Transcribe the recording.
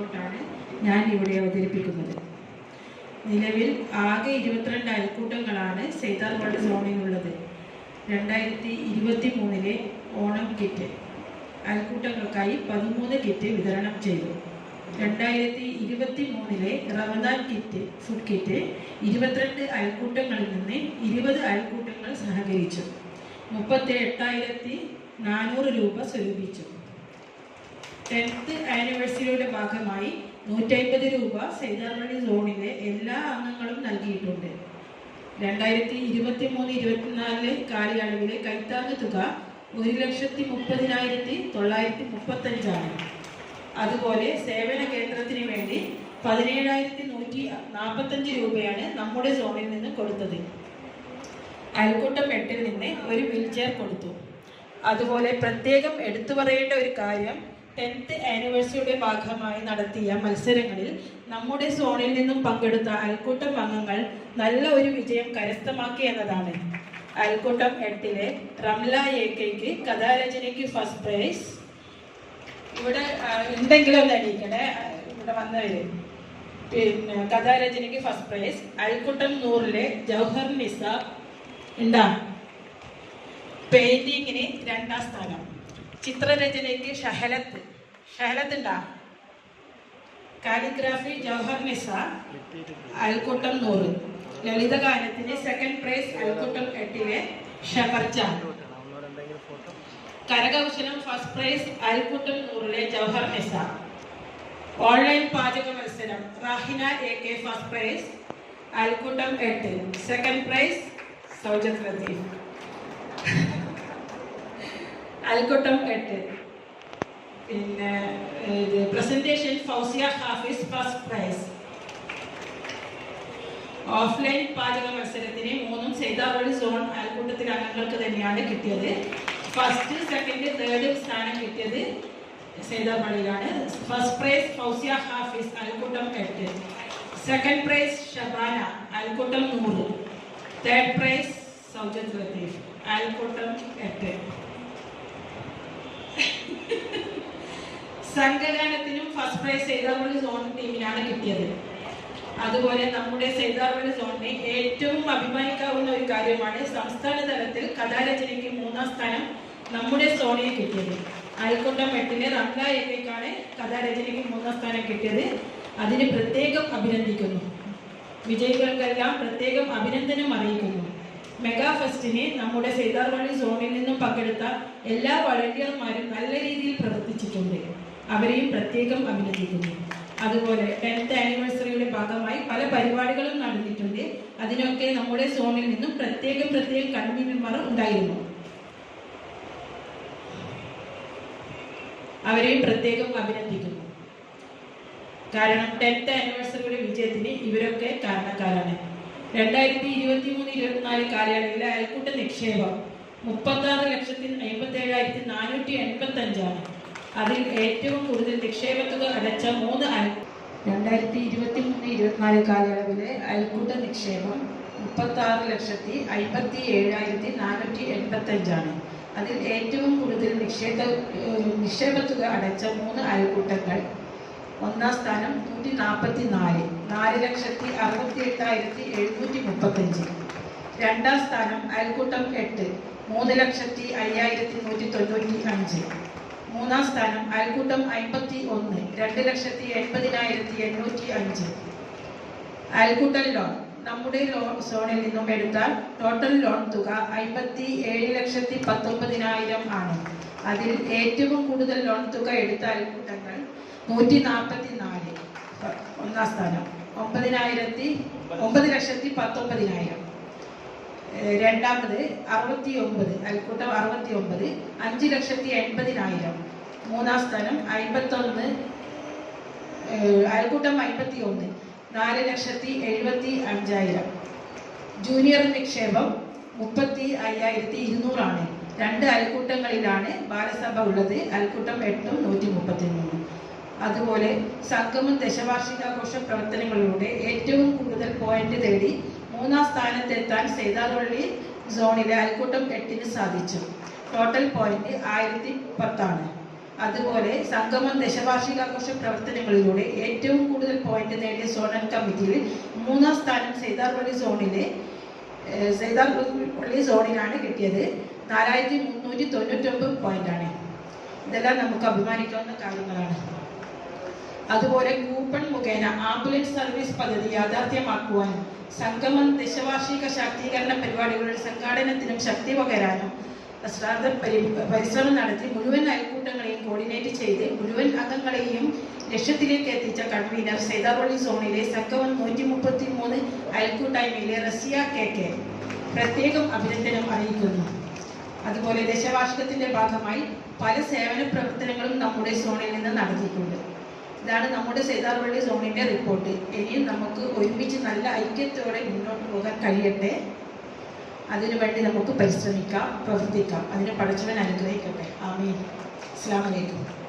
റിപ്പോർട്ടാണ് ഞാൻ ഇവിടെ അവതരിപ്പിക്കുന്നത്. നിലവിൽ ആകെ ഇരുപത്തിരണ്ട് അയൽക്കൂട്ടങ്ങളാണ് സൈതാർവാട് സോണിലുള്ളത്. രണ്ടായിരത്തി ഇരുപത്തി മൂന്നിലെ ഓണം കിറ്റ് അയൽക്കൂട്ടങ്ങൾക്കായി പതിമൂന്ന് കിറ്റ് വിതരണം ചെയ്തു. രണ്ടായിരത്തി ഇരുപത്തി മൂന്നിലെ റമദാൻ കിറ്റ് ഫുഡ് കിറ്റ് ഇരുപത്തിരണ്ട് അയൽക്കൂട്ടങ്ങളിൽ നിന്ന് ഇരുപത് അയൽക്കൂട്ടങ്ങൾ സഹകരിച്ചു. മുപ്പത്തി എട്ടായിരത്തി നാനൂറ് രൂപ സ്വരൂപിച്ചു. ടെൻത്ത് ആനിവേഴ്സറിയുടെ ഭാഗമായി നൂറ്റമ്പത് രൂപ സൈതാർമണി സോണിലെ എല്ലാ അംഗങ്ങളും നൽകിയിട്ടുണ്ട്. രണ്ടായിരത്തി ഇരുപത്തി മൂന്ന് ഇരുപത്തിനാലിലെ കാലയളവിലെ കൈത്താങ്ങ് തുക ഒരു ലക്ഷത്തി മുപ്പതിനായിരത്തി തൊള്ളായിരത്തി മുപ്പത്തഞ്ചാണ് അതുപോലെ സേവന കേന്ദ്രത്തിന് വേണ്ടി പതിനേഴായിരത്തി നൂറ്റി നാൽപ്പത്തഞ്ച് രൂപയാണ് നമ്മുടെ സോണിൽ നിന്ന് കൊടുത്തത്. അയൽക്കൂട്ടം എട്ടിൽ നിന്ന് ഒരു വീൽചെയർ കൊടുത്തു. അതുപോലെ പ്രത്യേകം എടുത്തു പറയേണ്ട ഒരു കാര്യം ടെൻത്ത് ആനിവേഴ്സറിയുടെ ഭാഗമായി നടത്തിയ മത്സരങ്ങളിൽ നമ്മുടെ സോണിൽ നിന്നും പങ്കെടുത്ത അയൽക്കൂട്ടം അംഗങ്ങൾ നല്ല ഒരു വിജയം കരസ്ഥമാക്കി എന്നതാണ്. അയൽക്കൂട്ടം എട്ടിലെ റംല എ കെക്ക് കഥാരചനയ്ക്ക് ഫസ്റ്റ് പ്രൈസ് ഇവിടെ എന്തെങ്കിലും ഒന്ന് അടിയിക്കണേ ഇവിടെ വന്നവര്. പിന്നെ കഥാരചനയ്ക്ക് ഫസ്റ്റ് പ്രൈസ് അയൽക്കൂട്ടം നൂറിലെ ജൗഹർ നിസ ഉണ്ടാ പെയിന്റിങ്ങിന് രണ്ടാം സ്ഥാനം. ചിത്രരചനയ്ക്ക് ഷഹലത്ത് ഷഹലത്ത് കാലിഗ്രാഫി ജവഹർ നിസ അയൽക്കൂട്ടം നൂറ്. ലളിതഗാനത്തിന് സെക്കൻഡ് പ്രൈസ് അയൽക്കൂട്ടം എട്ടിലെ ഷഹർജാൻ കരകൗശലം ഫസ്റ്റ് പ്രൈസ് അയൽക്കൂട്ടം നൂറിലെ ജവഹർ നിസ ഓൺലൈൻ പാചക മത്സരം Rahina A K first prize അയൽക്കൂട്ടം എട്ട്. Second prize Soujath Latheef. അയൽക്കൂട്ടം എട്ട്. പിന്നെ ഇത് presentation Fousiya Hafis first prize offline പാചക മത്സരത്തിന് മൂന്നും സൈതാവളി സോൺ അയൽക്കൂട്ടത്തിലെ അംഗങ്ങൾക്ക് തന്നെയാണ് കിട്ടിയത്. ഫസ്റ്റ് സെക്കൻഡ് തേർഡ് സ്ഥാനം കിട്ടിയത് സൈതാവളിയിലാണ് ഫസ്റ്റ് പ്രൈസ് ഫൗസിയ ഹാഫിസ് അയൽക്കൂട്ടം എട്ട്. സെക്കൻഡ് പ്രൈസ് ഷബാന അയൽക്കൂട്ടം നൂറ്. തേർഡ് പ്രൈസ് സൗജൻ ലത്തീഫ് അയൽക്കൂട്ടം എട്ട്. സംഘഗാനത്തിനും ഫസ്റ്റ് പ്രൈസ് സൈതാർവള്ളി സോൺ ടീമിനാണ് കിട്ടിയത്. അതുപോലെ നമ്മുടെ സൈതാർവള്ളി സോണിനെ ഏറ്റവും അഭിമാനിക്കാവുന്ന ഒരു കാര്യമാണ് സംസ്ഥാന തലത്തിൽ കഥാരചനയ്ക്ക് മൂന്നാം സ്ഥാനം നമ്മുടെ സോണിന് കിട്ടിയത്. അയൽക്കുണ്ടം എട്ടിലെ റംല എക്കാണ് കഥാരചനയ്ക്ക് മൂന്നാം സ്ഥാനം കിട്ടിയത്. അതിന് പ്രത്യേകം അഭിനന്ദിക്കുന്നു. വിജയികൾക്കെല്ലാം പ്രത്യേകം അഭിനന്ദനം അറിയിക്കുന്നു. മെഗാ ഫെസ്റ്റിന് നമ്മുടെ സൈതാർവള്ളി സോണിൽ നിന്നും പങ്കെടുത്ത എല്ലാ വളണ്ടിയർമാരും നല്ല രീതിയിൽ പ്രവർത്തിച്ചിട്ടുണ്ട്. അവരെയും പ്രത്യേകം അഭിനന്ദിക്കുന്നു. അതുപോലെ ടെൻത്ത് ആനിവേഴ്സറിയുടെ ഭാഗമായി പല പരിപാടികളും നടന്നിട്ടുണ്ട്. അതിനൊക്കെ നമ്മുടെ സോണിൽ നിന്നും പ്രത്യേകം പ്രത്യേകം കൺവീനർമാർ ഉണ്ടായിരുന്നു. അവരെയും പ്രത്യേകം അഭിനന്ദിക്കുന്നു. കാരണം ടെൻത്ത് ആനിവേഴ്സറിയുടെ വിജയത്തിന് ഇവരൊക്കെ കാരണക്കാരാണ്. രണ്ടായിരത്തി ഇരുപത്തി മൂന്ന് ഇരുപത്തിനാല് കാലയളവിലെ അയൽക്കൂട്ട നിക്ഷേപം മുപ്പത്തി ആറ് ലക്ഷത്തി അമ്പത്തി ഏഴായിരത്തി നാനൂറ്റി എൺപത്തി അഞ്ചാണ് അതിൽ ഏറ്റവും കൂടുതൽ നിക്ഷേപത്തുക അടച്ച മൂന്ന് അയൽ രണ്ടായിരത്തി ഇരുപത്തി മൂന്ന് ഇരുപത്തിനാല് കാലയളവിലെ അയൽക്കൂട്ട നിക്ഷേപം മുപ്പത്തി ആറ് ലക്ഷത്തി അമ്പത്തി ഏഴായിരത്തി നാനൂറ്റി എൺപത്തി അഞ്ചാണ് അതിൽ ഏറ്റവും കൂടുതൽ നിക്ഷേപ നിക്ഷേപത്തുക അടച്ച മൂന്ന് അയൽക്കൂട്ടങ്ങൾ ഒന്നാം സ്ഥാനം നൂറ്റി നാൽപ്പത്തി നാല് നാല് ലക്ഷത്തി അറുപത്തി എട്ടായിരത്തി എഴുന്നൂറ്റി മുപ്പത്തഞ്ച് രണ്ടാം സ്ഥാനം അയൽക്കൂട്ടം എട്ട് മൂന്ന് ലക്ഷത്തി അയ്യായിരത്തി നൂറ്റി തൊണ്ണൂറ്റി അഞ്ച് മൂന്നാം സ്ഥാനം അയൽക്കൂട്ടം അമ്പത്തി ഒന്ന് രണ്ട് ലക്ഷത്തി എൺപതിനായിരത്തി എണ്ണൂറ്റി അഞ്ച് അയൽക്കൂട്ടൽ ലോൺ നമ്മുടെ ലോൺ സോണിൽ നിന്നും എടുത്താൽ ടോട്ടൽ ലോൺ തുക അമ്പത്തി ഏഴ് ലക്ഷത്തി പത്തൊമ്പതിനായിരം ആണ്. അതിൽ ഏറ്റവും കൂടുതൽ ലോൺ തുക എടുത്ത അയൽക്കൂട്ടങ്ങൾ നൂറ്റി നാൽപ്പത്തി നാല് ഒന്നാം സ്ഥാനം ഒമ്പതിനായിരത്തി ഒമ്പത് ലക്ഷത്തി പത്തൊമ്പതിനായിരം. രണ്ടാമത് അറുപത്തി ഒമ്പത് അയൽക്കൂട്ടം അറുപത്തി ഒമ്പത് അഞ്ച് ലക്ഷത്തി എൺപതിനായിരം. മൂന്നാം സ്ഥാനം അമ്പത്തൊന്ന് അയൽക്കൂട്ടം അമ്പത്തി ഒന്ന് നാല് ലക്ഷത്തി എഴുപത്തി അഞ്ചായിരം. ജൂനിയർ നിക്ഷേപം മുപ്പത്തി അയ്യായിരത്തി ഇരുന്നൂറാണ്. രണ്ട് അയൽക്കൂട്ടങ്ങളിലാണ് ബാലസഭ ഉള്ളത്. അയൽക്കൂട്ടം എട്ടും നൂറ്റി മുപ്പത്തി മൂന്നും അതുപോലെ സംഗമം ദശവാർഷികാഘോഷ പ്രവർത്തനങ്ങളിലൂടെ ഏറ്റവും കൂടുതൽ പോയിന്റ് നേടി മൂന്നാം സ്ഥാനത്തെത്താൻ സൈതാർവള്ളി സോണിലെ അയൽക്കൂട്ടം എട്ടിന് സാധിച്ചു. ടോട്ടൽ പോയിന്റ് ആയിരത്തി പത്താണ് അതുപോലെ സംഗമം ദശവാർഷികാഘോഷ പ്രവർത്തനങ്ങളിലൂടെ ഏറ്റവും കൂടുതൽ പോയിന്റ് നേടിയ സോണൽ കമ്മിറ്റിയിൽ മൂന്നാം സ്ഥാനം സൈതാർപള്ളി സോണിലെ സൈതാർപള്ളി സോണിലാണ് കിട്ടിയത്. നാലായിരത്തി മുന്നൂറ്റി തൊണ്ണൂറ്റൊമ്പത് പോയിന്റാണ് ഇതെല്ലാം നമുക്ക് അഭിമാനിക്കാവുന്ന കാര്യങ്ങളാണ്. അതുപോലെ കൂപ്പൺ മുഖേന ആംബുലൻസ് സർവീസ് പദ്ധതി യാഥാർത്ഥ്യമാക്കുവാനും സംഗമം ദശവാർഷിക ശാക്തീകരണ പരിപാടികളുടെ സംഘാടനത്തിനും ശക്തി പകരാനും ശ്രാദ്ധ പരി പരിശ്രമം നടത്തി മുഴുവൻ അയൽക്കൂട്ടങ്ങളെയും കോർഡിനേറ്റ് ചെയ്ത് മുഴുവൻ അംഗങ്ങളെയും ലക്ഷ്യത്തിലേക്ക് എത്തിച്ച കൺവീനർ സൈതാർപള്ളി സോണിലെ സംഗമം നൂറ്റി മുപ്പത്തി മൂന്ന് അയൽക്കൂട്ടായ്മയിലെ റസിയ കെ കെ. പ്രത്യേകം അഭിനന്ദനം അറിയിക്കുന്നു. അതുപോലെ ദശവാർഷികത്തിന്റെ ഭാഗമായി പല സേവന പ്രവർത്തനങ്ങളും നമ്മുടെ സോണിൽ നിന്ന് നടത്തിയിട്ടുണ്ട്. ഇതാണ് നമ്മുടെ സേതാർപള്ളി സോണിന്റെ റിപ്പോർട്ട് ഇനിയും നമുക്ക് ഒരുമിച്ച് നല്ല ഐക്യത്തോടെ മുന്നോട്ട് പോകാൻ കഴിയട്ടെ. അതിനുവേണ്ടി നമുക്ക് പരിശ്രമിക്കാം പ്രവർത്തിക്കാം. അതിനെ പഠിച്ചവൻ അനുഗ്രഹിക്കട്ടെ. ആമീൻ. അസ്ലാമലൈക്കും